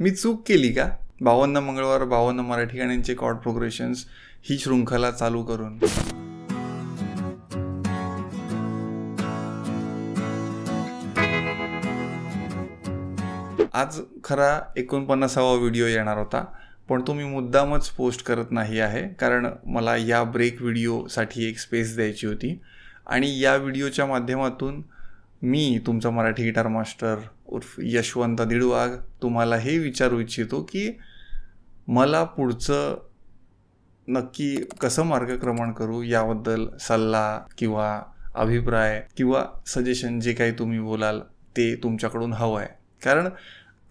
मी चूक केली का? बावन्न मंगळवार बावन्न मराठी गाण्यांचे कॉर्ड प्रोग्रेशन्स ही शृंखला चालू करून. आज खरा एकोणपन्नासावा व्हिडिओ येणार होता पण तो मी मुद्दामच पोस्ट करत नाही आहे कारण मला या ब्रेक व्हिडिओसाठी एक स्पेस द्यायची होती. आणि या व्हिडिओच्या माध्यमातून मी तुमचा मराठी गिटार मास्टर उर्फ यशवंत दिडवाग तुम्हाला हे विचारू इच्छितो की मला पुढचं नक्की कसं मार्गक्रमण करू याबद्दल सल्ला किंवा अभिप्राय किंवा सजेशन जे काही तुम्ही बोलाल ते तुमच्याकडून हवं आहे. कारण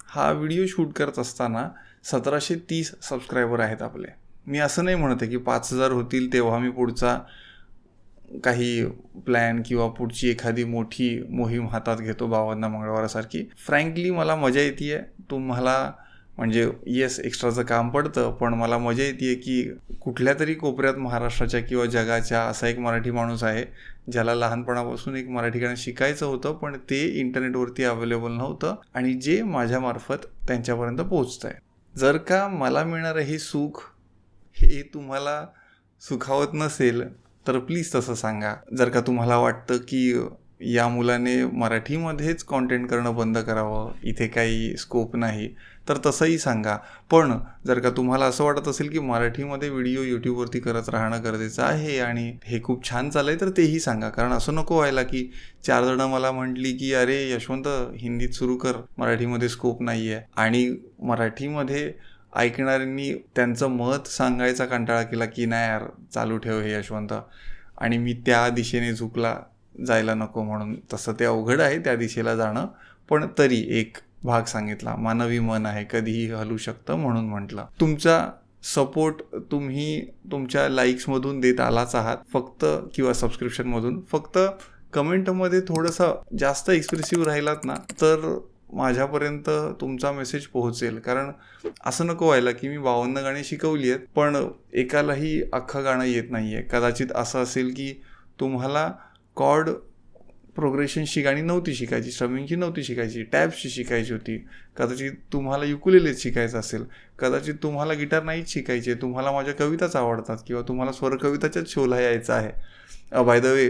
हा व्हिडिओ शूट करत असताना सतराशे तीस सबस्क्रायबर आहेत आपले. मी असं नाही म्हणत आहे की पाच हजार होतील तेव्हा मी पुढचा काही प्लॅन किंवा पुढची एखादी मोठी मोहीम हातात घेतो भावांना मंगळवारासारखी. फ्रँकली मला मजा येते आहे तुम्हाला म्हणजे येस एक्स्ट्राचं काम पडतं पण मला मजा येते की कुठल्या तरी कोपऱ्यात महाराष्ट्राच्या किंवा जगाच्या असा एक मराठी माणूस आहे ज्याला लहानपणापासून एक मराठी गाणं शिकायचं होतं पण ते इंटरनेटवरती अवेलेबल नव्हतं आणि जे माझ्यामार्फत त्यांच्यापर्यंत पोचतं आहे जर का मला मिळणारं हे सुख हे तुम्हाला सुखावत नसेल तर प्लीज तसं सांगा. जर का तुम्हाला वाटतं की या मुलाने मराठीमध्येच कॉन्टेंट करणं बंद करावं इथे काही स्कोप नाही तर तसंही सांगा. पण जर का तुम्हाला असं वाटत असेल की मराठीमध्ये व्हिडिओ यूट्यूबवरती करत राहणं गरजेचं आहे आणि हे खूप छान चाललं आहे तर तेही सांगा. कारण असं नको व्हायला की चार जणं मला म्हटली की अरे यशवंत हिंदीत सुरू कर. मराठीमध्ये स्कोप नाही आहे आणि मराठीमध्ये ऐकणाऱ्यांनी त्यांचं मत सांगायचा कंटाळा केला की नाही यार चालू ठेव हे यशवंत. आणि मी त्या दिशेने झुकला जायला नको म्हणून. तसं ते अवघड आहे त्या दिशेला जाणं पण तरी एक भाग सांगितला मानवी मन आहे कधीही हलू शकतं म्हणून म्हटलं. तुमचा सपोर्ट तुम्ही तुमच्या लाईक्समधून देत आलाच आहात फक्त किंवा सबस्क्रिप्शनमधून फक्त कमेंटमध्ये थोडंसं जास्त एक्सप्रेसिव्ह राहिलात ना तर माझ्यापर्यंत तुमचा मेसेज पोहोचेल. कारण असं नको व्हायला की मी बावन्न गाणी शिकवली आहेत पण एकालाही अख्खं गाणं येत नाही आहे कदाचित असं असेल की तुम्हाला कॉर्ड प्रोग्रेशनची गाणी नव्हती शिकायची स्ट्रमिंगची नव्हती शिकायची टॅब्सची शिकायची होती. कदाचित तुम्हाला युकुलेलेच शिकायचं असेल कदाचित तुम्हाला गिटार नाहीच शिकायचे तुम्हाला माझ्या कविताच आवडतात किंवा तुम्हाला स्वरकविताच्याच शोला यायचं आहे. बाय द वे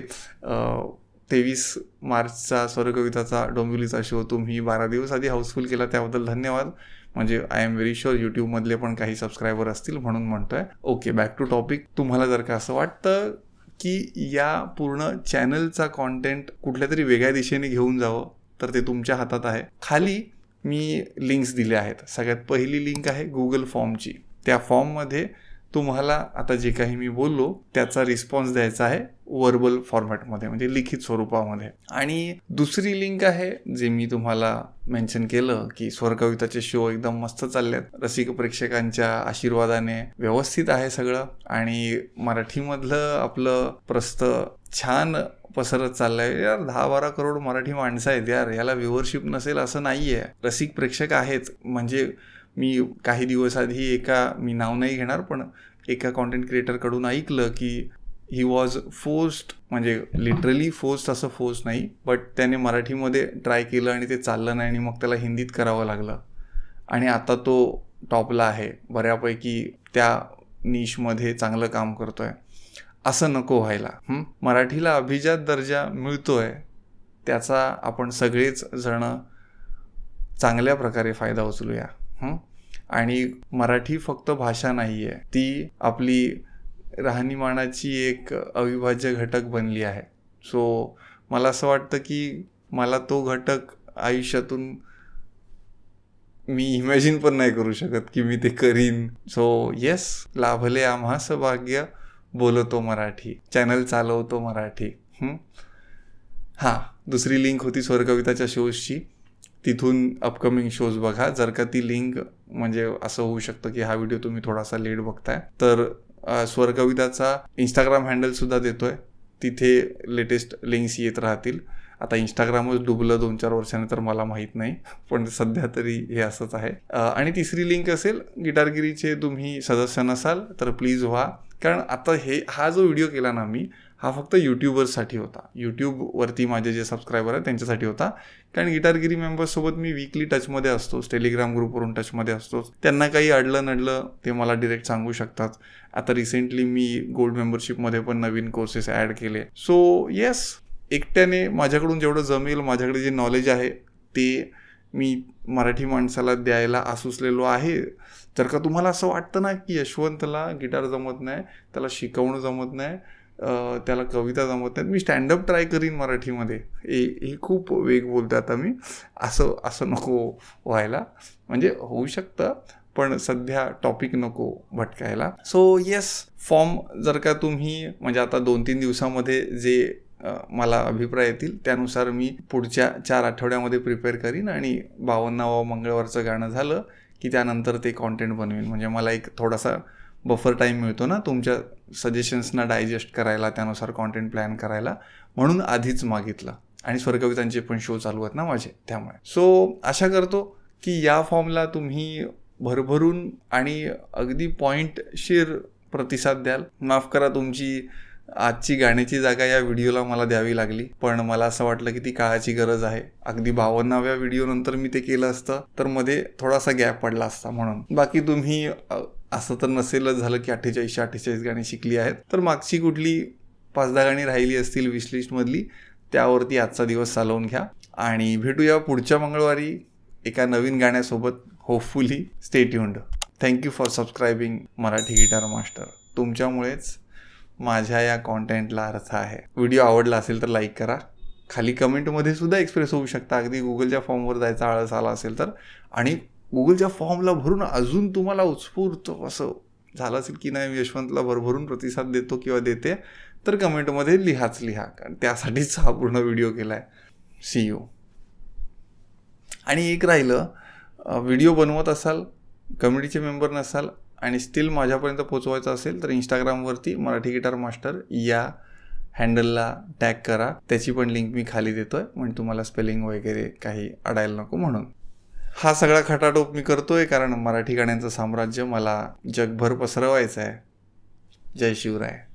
तेवीस मार्चचा स्वरकविताचा डोंबिवलीचा शो तुम्ही बारा दिवस आधी हाऊसफुल केला त्याबद्दल धन्यवाद. म्हणजे आय एम व्हेरी शुअर यूट्यूबमधले पण काही सबस्क्रायबर असतील म्हणून म्हणतोय. ओके बॅक टू टॉपिक तुम्हाला जर का असं वाटतं की या पूर्ण चॅनलचा कॉन्टेंट कुठल्या तरी वेगळ्या दिशेने घेऊन जावं तर ते तुमच्या हातात आहे. खाली मी लिंक्स दिल्या आहेत. सगळ्यात पहिली लिंक आहे गुगल फॉर्मची त्या फॉर्ममध्ये तुम्हाला आता जे काही मी बोललो त्याचा रिस्पॉन्स द्यायचा आहे वर्बल फॉर्मॅटमध्ये म्हणजे लिखित स्वरूपामध्ये. आणि दुसरी लिंक आहे जे मी तुम्हाला मेन्शन केलं की स्वरकविताचे शो एकदम मस्त चाललेत. रसिक प्रेक्षकांच्या आशीर्वादाने व्यवस्थित आहे सगळं. आणि मराठीमधलं आपलं प्रस्त छान पसरत चाललंय. यार दहा बारा करोड मराठी माणसं आहेत यार. याला व्ह्युअरशिप नसेल असं नाहीये. रसिक प्रेक्षक आहेत. म्हणजे मी काही दिवस आधी एका मी नाव नाही घेणार पण एका कॉन्टेंट क्रिएटरकडून ऐकलं की ही वॉज फोर्स्ड म्हणजे लिटरली फोर्स्ड असं फोर्स नाही बट त्याने मराठीमध्ये ट्राय केलं आणि ते चाललं नाही आणि मग त्याला हिंदीत करावं लागलं. आणि आता तो टॉपला आहे बऱ्यापैकी त्या निशमध्ये चांगलं काम करतो आहे असं नको व्हायला. मराठीला अभिजात दर्जा मिळतो आहे त्याचा आपण सगळेच जणं चांगल्या प्रकारे फायदा उचलूया. आणि मराठी फक्त भाषा नाही आहे ती आपली राहणीमानाची एक अविभाज्य घटक बनली आहे. सो मला असं वाटतं की मला तो घटक आयुष्यातून मी इमॅजिन पण नाही करू शकत की मी ते करीन. सो येस लाभले आम्हास भाग्य बोलतो मराठी. चॅनल चालवतो मराठी. हां? दुसरी लिंक होती स्वरकविताच्या शोजची तिथून अपकमिंग शोज बघा. जर का ती लिंक म्हणजे असं होऊ शकतं की हा व्हिडिओ तुम्ही थोडासा लेट बघताय तर स्वरकविताचा इंस्टाग्राम हँडल सुद्धा देतोय. तिथे लेटेस्ट लिंक्स येत राहतील. आता इंस्टाग्रामच डुबलं दोन चार वर्षाने तर मला माहीत नाही पण सध्या तरी हे असंच आहे. आणि तिसरी लिंक असेल गिटारगिरीचे तुम्ही सदस्य नसाल तर प्लीज व्हा. कारण आता हे हा जो व्हिडिओ केला ना मी हा फक्त यूट्यूबर्ससाठी होता. यूट्यूबवरती माझे जे सबस्क्रायबर आहेत त्यांच्यासाठी होता. कारण गिटारगिरी मेंबर्ससोबत मी वीकली टचमध्ये असतोच टेलिग्राम ग्रुपवरून टचमध्ये असतोच. त्यांना काही अडलं नडलं ते मला डिरेक्ट सांगू शकतात. आता रिसेंटली मी गोल्ड मेंबरशिपमध्ये पण नवीन कोर्सेस ॲड केले. सो येस एकट्याने माझ्याकडून जेवढं जमेल माझ्याकडे जे नॉलेज आहे ते मी मराठी माणसाला द्यायला आसुसलेलो आहे. जर का तुम्हाला असं वाटतं ना की यशवंतला गिटार जमत नाही त्याला शिकवणं जमत नाही त्याला कविता जमत नाहीत मी स्टँडअप ट्राय करीन मराठीमध्ये. हे हे खूप वेग बोलतो आता मी. असं असं नको व्हायला. म्हणजे होऊ शकतं पण सध्या टॉपिक नको भटकायला. सो येस फॉर्म जर का तुम्ही म्हणजे आता दोन तीन दिवसामध्ये जे मला अभिप्राय येतील. त्यानुसार मी पुढच्या चार आठवड्यामध्ये प्रिपेअर करीन आणि बावन्नावं मंगळवारचं गाणं झालं की त्यानंतर ते कॉन्टेंट बनवेन. म्हणजे मला एक थोडासा बफर टाईम मिळतो ना तुमच्या सजेशन्सना डायजेस्ट करायला त्यानुसार कॉन्टेंट प्लॅन करायला. म्हणून आधीच मागितलं. आणि स्वर्गवितांचे पण शो चालू आहेत ना माझे त्यामुळे. सो आशा करतो की या फॉर्मला तुम्ही भरभरून आणि अगदी पॉईंटशीर प्रतिसाद द्याल. माफ करा तुमची आजची गाण्याची जागा या व्हिडिओला मला द्यावी लागली. पण मला असं वाटलं की ती काळाची गरज आहे. अगदी बावन्नाव्या व्हिडिओ नंतर मी ते केलं असतं तर मध्ये थोडासा गॅप पडला असता म्हणून. बाकी तुम्ही असं तर नसेलच झालं की अठ्ठेचाळीसशे अठ्ठेचाळीस गाणी शिकली आहेत. तर मागची कुठली पाच दहा गाणी राहिली असतील विशलिस्टमधली त्यावरती आजचा दिवस चालवून घ्या. आणि भेटूया पुढच्या मंगळवारी एका नवीन गाण्यासोबत hopefully stay thank you for subscribing Marathi guitar master तुमच्यामुळेच माझ्या या कॉन्टेंटला अर्थ आहे. व्हिडिओ आवडला असेल तर लाईक करा. खाली कमेंटमध्ये सुद्धा एक्सप्रेस होऊ शकता. अगदी गुगलच्या फॉर्मवर जायचा आळस आला असेल तर. आणि गुगलच्या फॉर्मला भरून अजून तुम्हाला उत्स्फूर्त असं झालं असेल की नाही यशवंतला भरभरून प्रतिसाद देतो किंवा देते तर कमेंटमध्ये लिहाच लिहा. कारण त्यासाठीच हा पूर्ण व्हिडिओ केला आहे सी यू आणि एक राहिलं व्हिडिओ बनवत असाल कमिटीचे मेंबर नसाल आणि स्टील माझ्यापर्यंत पोचवायचं असेल तर इंस्टाग्रामवरती मराठी गिटार मास्टर या हँडलला टॅग करा. त्याची पण लिंक मी खाली देतोय. म्हणजे तुम्हाला स्पेलिंग वगैरे काही अडायला नको म्हणून. हा सगळा खटाटोप मी करतोय कारण मराठी गाण्यांचं साम्राज्य मला जगभर पसरवायचं आहे जय शिवराय.